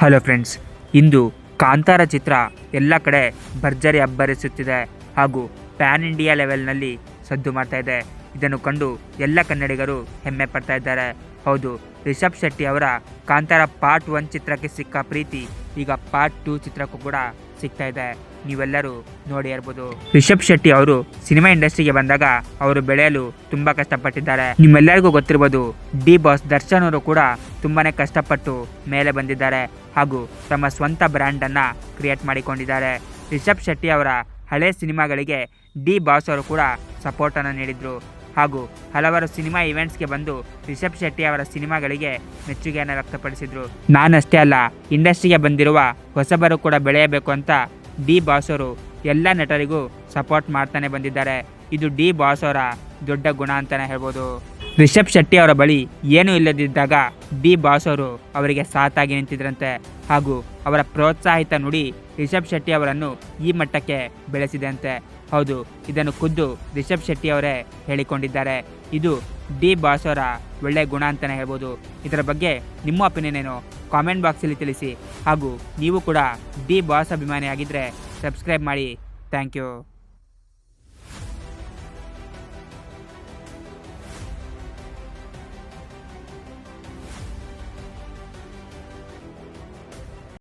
Hello friends, ಇಂದು ಕಾಂತಾರ ಚಿತ್ರ ಎಲ್ಲ ಕಡೆ ಭರ್ಜರಿ ಅಬ್ಬರಿಸುತ್ತಿದೆ ಹಾಗೂ ಪ್ಯಾನ್ ಇಂಡಿಯಾ ಲೆವೆಲ್ನಲ್ಲಿ ಸದ್ದು ಮಾಡ್ತಾ ಇದೆ. ಇದನ್ನು ಕಂಡು ಎಲ್ಲ ಕನ್ನಡಿಗರು ಹೆಮ್ಮೆ ಪಡ್ತಾ ಇದ್ದಾರೆ. ಹೌದು, ರಿಷಬ್ ಶೆಟ್ಟಿ ಅವರ ಕಾಂತಾರ ಪಾರ್ಟ್ ಒನ್ ಚಿತ್ರಕ್ಕೆ ಸಿಕ್ಕ ಪ್ರೀತಿ ಈಗ ಪಾರ್ಟ್ ಟೂ ಚಿತ್ರಕ್ಕೂ ಕೂಡ ಸಿಗ್ತಾ ಇದೆ. ನೀವೆಲ್ಲರೂ ನೋಡಿ ಇರ್ಬೋದು. ರಿಷಬ್ ಶೆಟ್ಟಿ ಅವರು ಸಿನಿಮಾ ಇಂಡಸ್ಟ್ರಿಗೆ ಬಂದಾಗ ಅವರು ಬೆಳೆಯಲು ತುಂಬಾ ಕಷ್ಟಪಟ್ಟಿದ್ದಾರೆ. ನಿಮ್ಮೆಲ್ಲರಿಗೂ ಗೊತ್ತಿರ್ಬೋದು, ಡಿ ಬಾಸ್ ದರ್ಶನ್ ಅವರು ಕೂಡ ತುಂಬಾನೇ ಕಷ್ಟಪಟ್ಟು ಮೇಲೆ ಬಂದಿದ್ದಾರೆ ಹಾಗೂ ತಮ್ಮ ಸ್ವಂತ ಬ್ರ್ಯಾಂಡ್ ಅನ್ನ ಕ್ರಿಯೇಟ್ ಮಾಡಿಕೊಂಡಿದ್ದಾರೆ. ರಿಷಬ್ ಶೆಟ್ಟಿ ಅವರ ಹಳೆ ಸಿನಿಮಾಗಳಿಗೆ ಡಿ ಬಾಸ್ ಅವರು ಕೂಡ ಸಪೋರ್ಟ್ ಅನ್ನು ನೀಡಿದ್ರು ಹಾಗೂ ಹಲವಾರು ಸಿನಿಮಾ ಇವೆಂಟ್ಸ್ಗೆ ಬಂದು ರಿಷಬ್ ಶೆಟ್ಟಿ ಅವರ ಸಿನಿಮಾಗಳಿಗೆ ಮೆಚ್ಚುಗೆಯನ್ನು ವ್ಯಕ್ತಪಡಿಸಿದ್ರು. ನಾನಷ್ಟೇ ಅಲ್ಲ, ಇಂಡಸ್ಟ್ರಿಗೆ ಬಂದಿರುವ ಹೊಸಬರು ಕೂಡ ಬೆಳೆಯಬೇಕು ಅಂತ ಡಿ ಬಾಸೋರು ಎಲ್ಲ ನಟರಿಗೂ ಸಪೋರ್ಟ್ ಮಾಡ್ತಾನೆ ಬಂದಿದ್ದಾರೆ. ಇದು ಡಿ ಬಾಸ್ ಅವರ ದೊಡ್ಡ ಗುಣ ಅಂತಾನೆ ಹೇಳ್ಬೋದು. ರಿಷಬ್ ಶೆಟ್ಟಿ ಅವರ ಬಳಿ ಏನೂ ಇಲ್ಲದಿದ್ದಾಗ ಡಿ ಬಾಸ್ ಅವರು ಅವರಿಗೆ ಸಾಥಾಗಿ ನಿಂತಿದ್ರಂತೆ ಹಾಗೂ ಅವರ ಪ್ರೋತ್ಸಾಹಿತ ನುಡಿ ರಿಷಬ್ ಶೆಟ್ಟಿ ಅವರನ್ನು ಈ ಮಟ್ಟಕ್ಕೆ ಬೆಳೆಸಿದಂತೆ. ಹೌದು, ಇದನ್ನು ಖುದ್ದು ರಿಷಬ್ ಶೆಟ್ಟಿ ಅವರೇ ಹೇಳಿಕೊಂಡಿದ್ದಾರೆ. ಇದು ಡಿ ಬಾಸ್ ಅವರ ಒಳ್ಳೆಯ ಗುಣ ಅಂತಲೇ ಹೇಳ್ಬೋದು. ಇದರ ಬಗ್ಗೆ ನಿಮ್ಮ ಒಪಿನಿಯನ್ ಏನು? ಕಾಮೆಂಟ್ ಬಾಕ್ಸಲ್ಲಿ ತಿಳಿಸಿ. ಹಾಗೂ ನೀವು ಕೂಡ ಡಿ ಬಾಸ್ ಅಭಿಮಾನಿಯಾಗಿದ್ದರೆ ಸಬ್ಸ್ಕ್ರೈಬ್ ಮಾಡಿ. Thank you